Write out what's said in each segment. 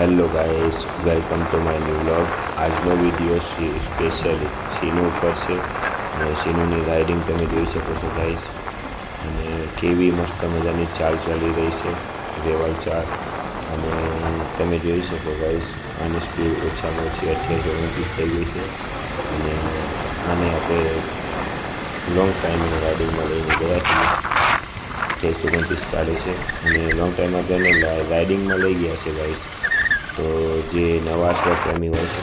Hello guys welcome to my new vlog આજનો video specially સીનુ ઉપર છે અને સીનુની રાઇડિંગ તમે જોઈ શકો છો ગાઈઝ અને કેવી મસ્ત મજાની ચાલ ચાલી રહી છે રેવલ ચાલ અને તમે જોઈ શકો ગાઈઝ આની સ્પીડ ઓછામાં ઓછી અઠ્યાસી ઓગણત્રીસ થઈ ગઈ છે. અને આને આપણે લોંગ ટાઈમ રાઇડિંગમાં લઈને ગયા છીએ. અઠ્યાસી ઓગણત્રીસ ચાલે છે. અને લોંગ ટાઈમ આપણે રાઇડિંગમાં લઈ ગયા છે ગાઈસ તો જે નવા સ્વપ્રેમી હોય છે,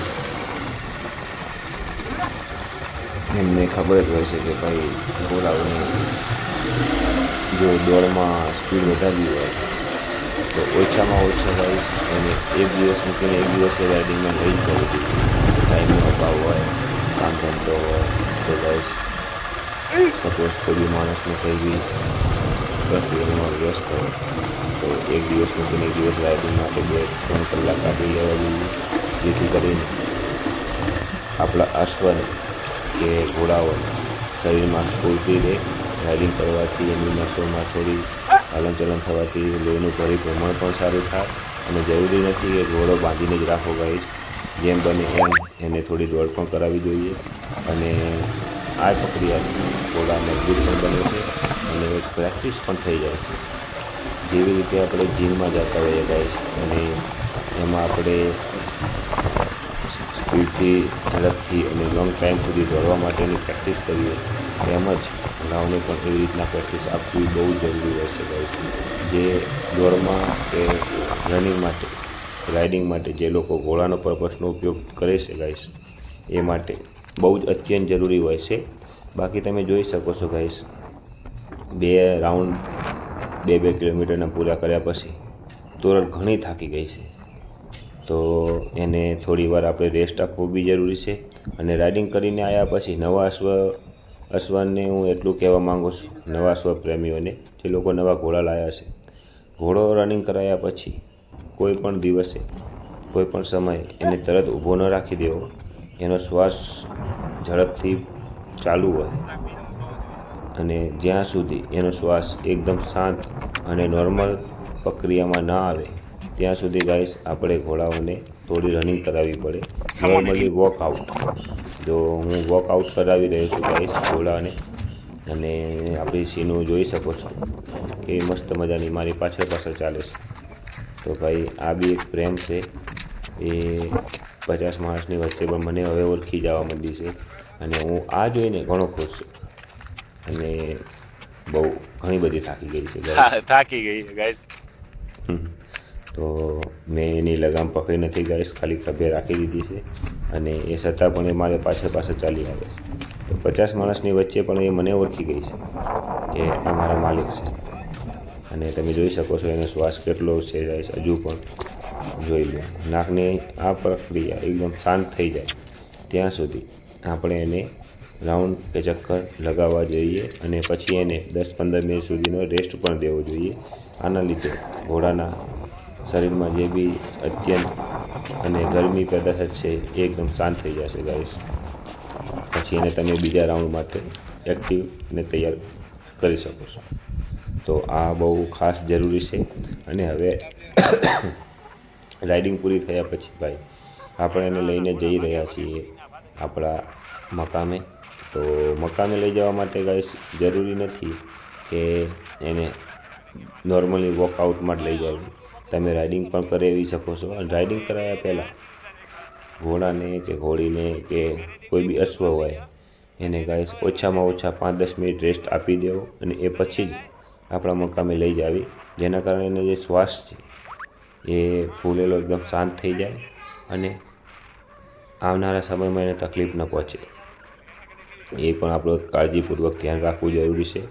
એમને ખબર જ હોય છે કે ભાઈ ઘોડાઓને જો દોડમાં સ્પીડ વધારવી હોય, તો ઓછામાં ઓછા ગાઈસ અને એક દિવસ મૂકીને એક દિવસે રાઇડિંગમાં લઈ જ જવું જોઈએ. ટાઈમનો અભાવ હોય, કામ ધંધો હોય, તો ગાઈસ સપોઝ કોઈ બી માણસને કંઈ બી પ્રક્રિયામાં વ્યસ્ત હોય. તો એક દિવસ મૂકીને એક દિવસ રાઇડિંગ માટે બે, ત્રણ કલાક કાઢી લેવા જોઈએ જેથી કરીને આપણા અશ્વને કે ઘોડાઓને શરીરમાં સ્ફૂર્તિ રહે રાઇડિંગ કરવાથી એમની નસોમાં થોડી હલનચલન થવાથી લોહીનું પરિભ્રમણ પણ સારું થાય. અને જરૂરી નથી કે ઘોડો બાંધીને જ રાખો ગાઈશ જેમ બને એમ એને થોડી દોડ પણ કરાવવી જોઈએ. અને આ પ્રક્રિયાથી ઘોડા મજબૂત પણ બને છે અને પ્રેક્ટિસ પણ થઈ જાય છે. જેવી રીતે આપણે જીમમાં જતા હોઈએ ગાઈસ અને એમાં આપણે સ્પીડથી, ઝડપથી અને લોંગ ટાઈમ સુધી દોડવા માટેની પ્રેક્ટિસ કરીએ, એમ જ ઘોડાઓને પણ એવી રીતના પ્રેક્ટિસ આપવી બહુ જરૂરી હોય છે ગાઈસ જે દોડમાં કે રનિંગ માટે રાઇડિંગ માટે જે લોકો ઘોડાનો પર્પસનો ઉપયોગ કરે છે ગાઈસ એ માટે બહુ જ અત્યંત જરૂરી હોય છે. બાકી તમે જોઈ શકો છો ગાઈશ બે રાઉન્ડ બે બે કિલોમીટરના પૂરા કર્યા પછી તોરલ ઘણી થાકી ગઈ છે. તો એને થોડી વાર આપણે રેસ્ટ આપવું બી જરૂરી છે અને રાઇડિંગ કરીને આવ્યા પછી નવા અશ્વ, અશ્વને હું એટલું કહેવા માગું છું, નવા અશ્વ પ્રેમીઓને, જે લોકો નવા ઘોડા લાવ્યા છે. ઘોડો રનિંગ કરાયા પછી કોઈ પણ દિવસે, કોઈ પણ સમયે એને તરત ઊભો ન રાખી દેવો. એનો શ્વાસ ઝડપથી ચાલુ હોય. અને જ્યાં સુધી એનો શ્વાસ એકદમ શાંત અને નોર્મલ પ્રક્રિયામાં ના આવે ત્યાં સુધી ગાઈસ આપણે ઘોડાઓને થોડી રનિંગ કરાવવી પડે. નોર્મલી વોકઆઉટ જો હું વોકઆઉટ કરાવી રહ્યો છું ગાઈસ ઘોડાને અને આપણી સીનું જોઈ શકો છો કે મસ્ત મજાની મારી પાછળ પાછળ ચાલે છે. તો ભાઈ આ બી એક પ્રેમ છે. એ પચાસ માણસની વચ્ચે પણ મને હવે ઓળખી જવા માંડી છે અને હું આ જોઈને ઘણો ખુશ છું. અને બહુ ઘણી બધી થાકી ગઈ છે થાકી ગઈ ગાઈસ તો મેં એની લગામ પકડી નથી ગાઈસ ખાલી ખભે રાખી દીધી છે અને એ છતાં પણ એ મારે પાછળ પાછળ ચાલી આવે છે. તો પચાસ માણસની વચ્ચે પણ એ મને ઓળખી ગઈ છે કે આ મારા માલિક છે. અને તમે જોઈ શકો છો એનો શ્વાસ કેટલો છે ગાઈસ હજુ પણ જોઈ લો. નાકની આ પ્રક્રિયા એકદમ શાંત થઈ જાય. ત્યાં સુધી આપણે એને રાઉન્ડ કે ચક્કર લગાવવા જોઈએ અને પછી એને દસ પંદર મિનિટ સુધીનો રેસ્ટ પણ દેવો જોઈએ. આના લીધે ઘોડાના શરીરમાં જે બી અત્યંત અને ગરમી પેદા થશે એ એકદમ શાંત થઈ જશે ગાઈસ પછી એને તમે બીજા રાઉન્ડ માટે એક્ટિવ અને તૈયાર કરી શકો છો. તો આ બહુ ખાસ જરૂરી છે અને હવે રાઇડિંગ પૂરી થયા પછી ભાઈ, આપણે એને લઈને જઈ રહ્યા છીએ આપણા મકામે તો મકામે લઈ જવા માટે ગાઈસ જરૂરી નથી કે એને નોર્મલી વોકઆઉટમાં જ લઈ જાવ. તમે રાઇડિંગ પણ કરાવી શકો છો. અને રાઇડિંગ કરાવ્યા પહેલાં, ઘોડાને કે ઘોડીને કે કોઈ બી અશ્વ હોય, એને ગાઈસ ઓછામાં ઓછા પાંચ દસ મિનિટ રેસ્ટ આપી દેવો અને એ પછી જ આપણા મકામે લઈ જાવી. જેના કારણે એને જે શ્વાસ છે એ ફૂલેલો એકદમ શાંત થઈ જાય અને આવનારા સમયમાં એને તકલીફ ન પહોંચે. એ પણ આપણે કાળજીપૂર્વક ધ્યાન રાખવું જરૂરી છે.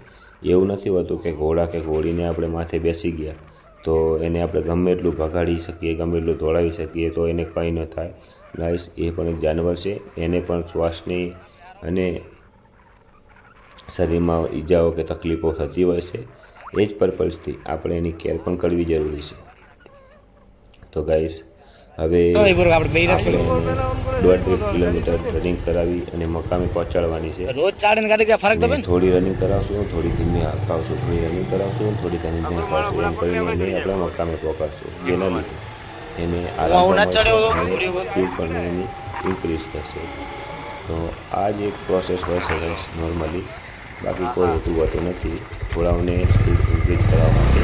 એવું નથી હોતું કે ઘોડા કે ઘોડીને આપણે માથે બેસી ગયા તો એને આપણે ગમે એટલું ભગાડી શકીએ, ગમે એટલું દોડાવી શકીએ તો એને કંઈ ન થાય. ગાઈસ, એ પણ એક જાનવર છે. એને પણ શ્વાસની અને શરીરમાં ઈજાઓ કે તકલીફો થતી હોય છે. એ જ પર્પઝથી આપણે એની કેર પણ કરવી જરૂરી છે. તો ગાઈસ હવે એને દોઢ કિલોમીટર રનિંગ કરાવી અને મકામે પહોંચાડવાની છે. રોજ ચાડીને ગાડી ફરક તો થોડી રનિંગ કરાવશું થોડી ધીમે હકાવશું થોડી રનિંગ કરાવશું થોડી ધીમે હકાવશું એમ કરીને એને આપણે મકામે પહોંચાડશું. જેના લીધે એને આરામ પણ એની ઇન્ક્રીઝ થશે. તો આ જ એક પ્રોસેસ હોય છે નોર્મલી બાકી કોઈ હોતું હોતું નથી. થોડાઓને સ્પીડ ઇન્ક્રીઝ કરવા માટે.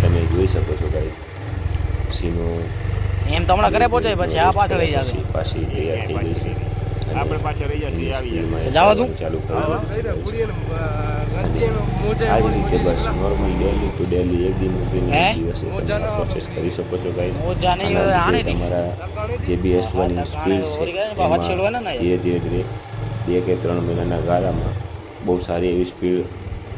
તમે જોઈ શકો છો ગાઈસ સીનો એમ તો હમણાં ઘરે પહોંચે પછી આ પાછળ રહી જશે. પાછી તૈયાર થઈ ગઈ છે આપણે પાછળ રહી જશે, આવી એ દઉં? ચાલુ કરો આ રીતે બસ નોર્મલ ડેલી ટુ ડેલી એક દિન હે? દિવસે તમે પ્રોસેસ કરી શકો છો ગાઈસ. તમારા જે બી એસવાની સ્પીડ છે પાછળ છેડવા ના ધીરે ધીરે ધીરે બે કે ત્રણ મહિનાના ગાળામાં બહુ સારી એવી સ્પીડ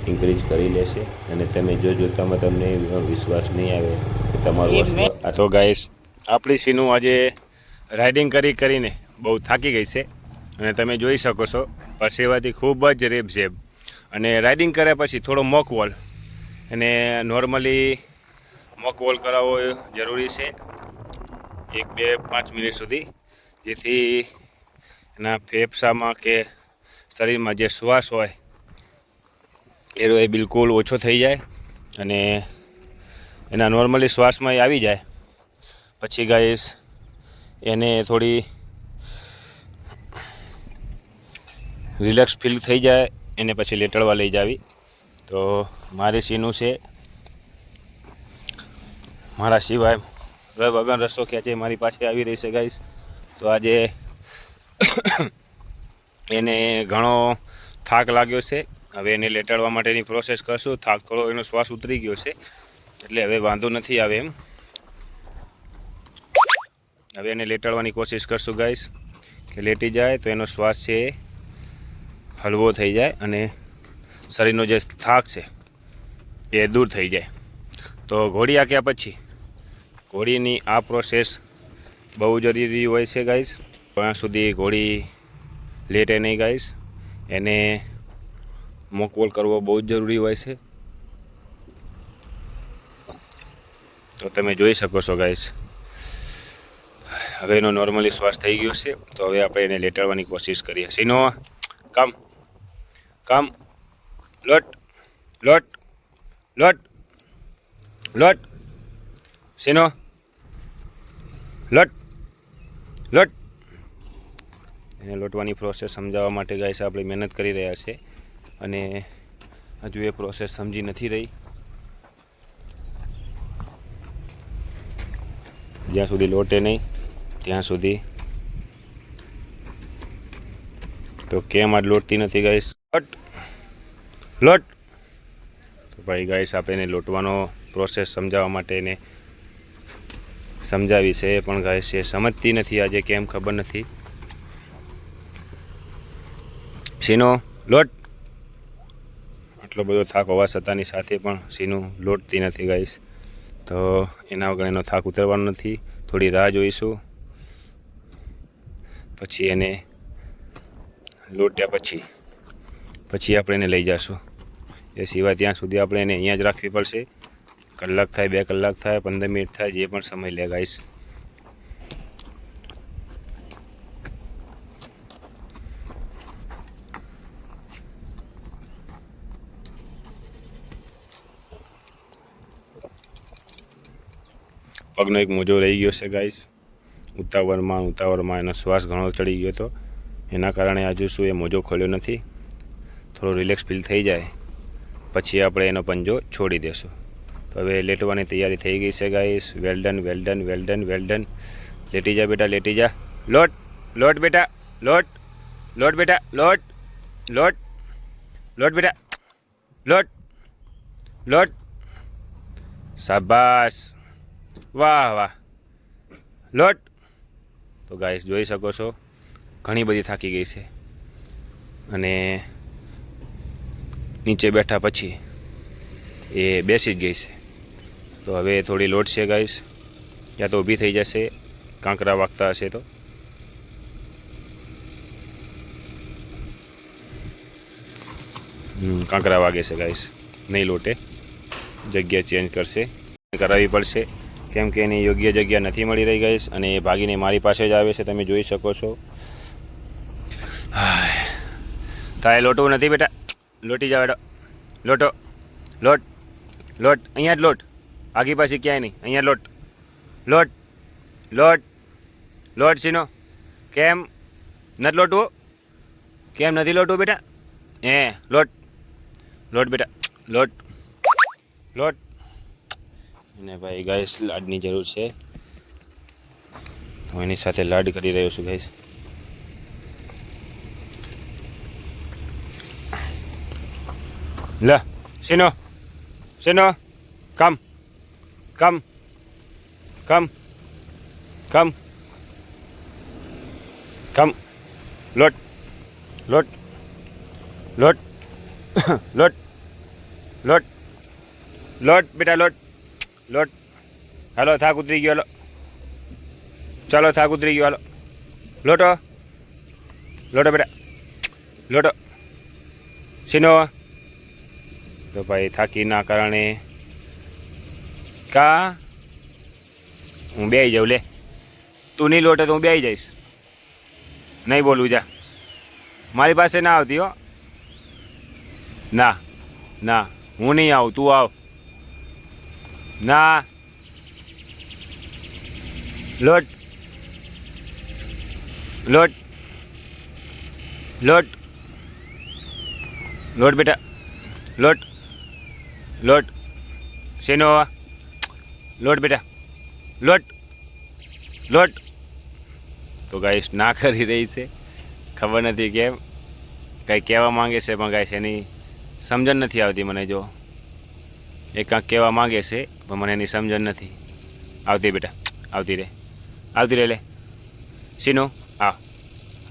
ઇન્ક્રીઝ કરી લેશે અને તમે જો જોતામાં તમને વિશ્વાસ નહીં આવે કે તમારું તો ગાઈશ આપણી સીનું આજે રાઇડિંગ કરી કરીને બહુ થાકી ગઈ છે. અને તમે જોઈ શકો છો પરસેવાથી ખૂબ જ રેબઝેબ અને રાઇડિંગ કર્યા પછી થોડો મોક વોલ અને નોર્મલી મોક વોલ કરાવવો જરૂરી છે એક બે પાંચ મિનિટ સુધી. જેથી એના ફેફસામાં કે શરીરમાં જે શ્વાસ હોય એ રો- એ બિલકુલ ઓછો થઈ જાય અને એના નોર્મલી શ્વાસમાં એ આવી જાય. પછી ગાઈસ એને થોડી રિલેક્સ ફીલ થઈ જાય, એને પછી લેટડવા લઈ જાવી. તો મારી સીનું છે. મારા સિવાય હવે વગર રસો ખેંચે મારી પાસે આવી રહી છે ગાઈસ તો આજે એને ઘણો થાક લાગ્યો છે. હવે એને લેટાડવા માટેની પ્રોસેસ કરશું. થાક થોડો એનો શ્વાસ ઉતરી ગયો છે. એટલે હવે વાંધો નથી આવે એમ. હવે એને લેટાડવાની કોશિશ કરશું ગાઈસ કે લેટી જાય તો એનો શ્વાસ છે એ હળવો થઈ જાય અને શરીરનો જે થાક છે એ દૂર થઈ જાય. તો ઘોડી આંક્યા પછી ઘોડીની આ પ્રોસેસ બહુ જરૂરી હોય છે ગાઈસ ત્યાં સુધી ઘોડી લેટે નહીં ગાઈસ એને મોકવોલ કરવો બહુ જ જરૂરી હોય છે. તો તમે જોઈ શકો છો ગાઈસ હવે એનો નોર્મલી શ્વાસ થઈ ગયો છે, તો હવે આપણે એને લેટાડવાની કોશિશ કરીએ. સીનો કામ કામ, લોટ લોટ લોટ લોટ. સીનો, લોટ લોટ. એને લોટવાની પ્રોસેસ સમજાવવા માટે ગાઈસ આપણે મહેનત કરી રહ્યા છે અને હજુ એ પ્રોસેસ સમજી નથી રહી. જ્યાં સુધી લોટે નહીં, ત્યાં સુધી. તો કેમ આજ લોટતી નથી ગાઈસ લોટ! લોટ! તો ભાઈ ગાઈસ આપણે એને લોટવાનો પ્રોસેસ સમજાવવા માટે એને સમજાવી છે, પણ ગાઈસ એ સમજતી નથી, આજે કેમ ખબર નથી. સીનો લોટ! આટલો બધો થાક હોવા છતાંની સાથે પણ સીનું લોટતી નથી ગાઈશ તો એના વગર એનો થાક ઉતરવાનો નથી. થોડી રાહ જોઈશું. પછી એને લોટ્યા પછી. પછી આપણે એને લઈ જઈશું એ સિવાય ત્યાં સુધી આપણે એને અહીંયા જ રાખવી પડશે. કલાક થાય, બે કલાક થાય, પંદર મિનિટ થાય, જે પણ સમય લે ગાઈશ પગનો એક મોજો રહી ગયો છે ગાઈસ ઉતાવળમાં ઉતાવળમાં એનો શ્વાસ ઘણો ચડી ગયો હતો. એના કારણે હજુ શું એ મોજો ખોલ્યો નથી. થોડો રિલેક્સ ફીલ થઈ જાય. પછી આપણે એનો પંજો છોડી દેશું. તો હવે લેટવાની તૈયારી થઈ ગઈ છે ગાઈસ વેલ્ડન વેલ્ડન વેલ્ડન વેલ્ડન લેટી જા બેટા, લેટી જા. લોટ લોટ બેટા, લોટ. લોટ બેટા, લોટ. લોટ. લોટ બેટા, લોટ. લોટ. શાબાશ વાહ વાહ. લોટ. તો ગાઈસ જોઈ શકો છો, ઘણી બધી થાકી ગઈ છે. અને નીચે બેઠા પછી એ બેસી જ ગઈ છે. તો હવે થોડી લોટ છે ગાઈસ ત્યાં તો ઊભી થઈ જશે. કાંકરા વાગતા હશે તો. કાંકરા વાગે છે ગાઈસ નહીં લોટે. જગ્યા ચેન્જ કરશે. કરાવવી પડશે. કેમ કે એની યોગ્ય જગ્યા નથી મળી રહી ગઈ અને એ ભાગીને મારી પાસે જ આવે છે, તમે જોઈ શકો છો. તારે લોટવું નથી બેટા. લોટી જાવ લોટો. લોટ. લોટ. અહીંયા જ લોટ. આગી પાછી ક્યાંય નહીં. અહીંયા લોટ. લોટ. લોટ. લોટ સીનો. કેમ? નથી લોટવું? કેમ નથી લોટવું બેટા? એ લોટ. લોટ બેટા. લોટ. લોટ. અને ભાઈ ગાઈસ લાડની જરૂર છે. હું એની સાથે લાડ કરી રહ્યો છું ગાઈસ લે સીનો સીનો કમ. કમ. કમ. કમ. કમ. લોટ. લોટ. લોટ. લોટ. લોટ. લોટ, બેટા, લોટ. લોટ. હાલો, થાક ઉતરી ગયો ચાલો, થાક ઉતરી ગયો, હાલો. લોટો. લોટો બેટા. લોટો. સીનો તો ભાઈ, થાકીના કારણે કા? હું બેહી જાઉં, લે. તું નહીં લોટે તો હું બે જઈશ. નહીં બોલવું જા. મારી પાસે ના આવતી, હો. ના ના, હું નહીં આવું, તું આવ. ના. લોટ. લોટ. લોટ. લોટ બેટા. લોટ. લોટ. શેનો લોટ બેટા. લોટ. લોટ. તો ગાઈશ ના કરી રહી છે. ખબર નથી કેમ. કંઈ કહેવા માંગે છે, પણ ગાઈશ એની સમજણ નથી આવતી મને જો. એ કાંક કહેવા માંગે છે, પણ મને એની સમજણ નથી. આવતી બેટા, આવતી રે. આવતી રે લે. સીનો આવ.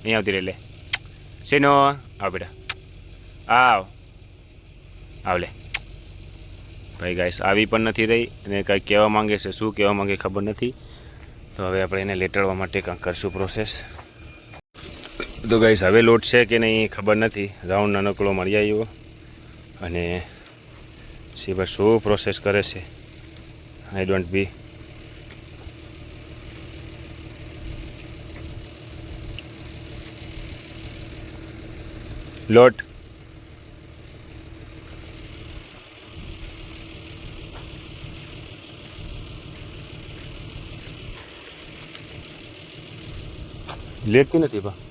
અહીં આવતી રે લે. સીનો આવ બેટા. આવ. આવ લે. ભાઈ ગાઈસ આવી પણ નથી રહી અને કાંઈક કહેવા માંગે છે, શું કહેવા માંગે ખબર નથી. તો હવે આપણે એને લેટાડવા માટે કાંક કરશું પ્રોસેસ તો ગાઈસ હવે લોટ છે કે નહીં ખબર નથી. રાઉન્ડ નાનકડો મળી આવ્યો. અને શિવા શું પ્રોસેસ કરે છે? આઈ ડોન્ટ બી લોટ લેતી નથી બા?